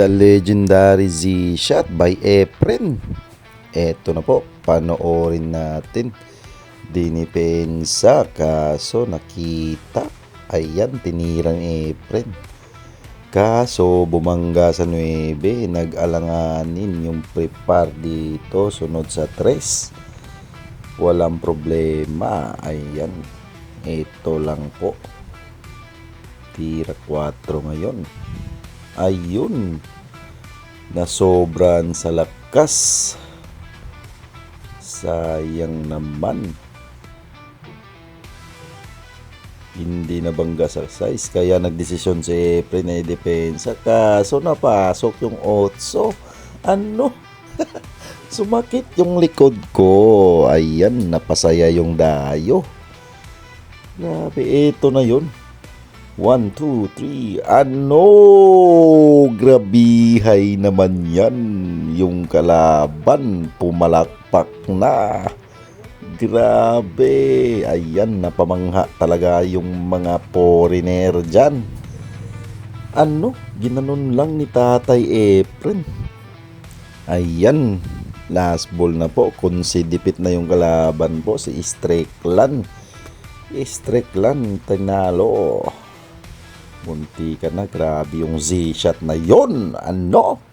The legendary Z-Shot by Efren. Eto na po, panoorin natin. Dinipensa, kaso nakita. Ayan, tinirang Efren. Kaso bumangga sa 9, nag-alanganin yung prepar dito, sunod sa 3. Walang problema. Ayan, ito lang po. Tira 4 ngayon. Ayun. Nasobran sa lakas. Sayang naman. Hindi nabangga sa size. Kaya nagdesisyon si Efren na depensa. Kaso napasok yung 8. Ano? Sumakit yung likod ko. Ayan, napasaya yung dayo. Grabe, ito na yun. 1, 2, 3. Ano? Grabihay naman yan. Yung kalaban, pumalakpak na. Grabe. Ayan, napamangha talaga yung mga foreigner dyan. Ano? Ginanon lang ni Tatay Efren. Ayan. Last ball na po. Konsidipit na yung kalaban po. Si Strickland. Strickland, tinalo. Munti ka na, grabe yung Z-shot na yon. Ano?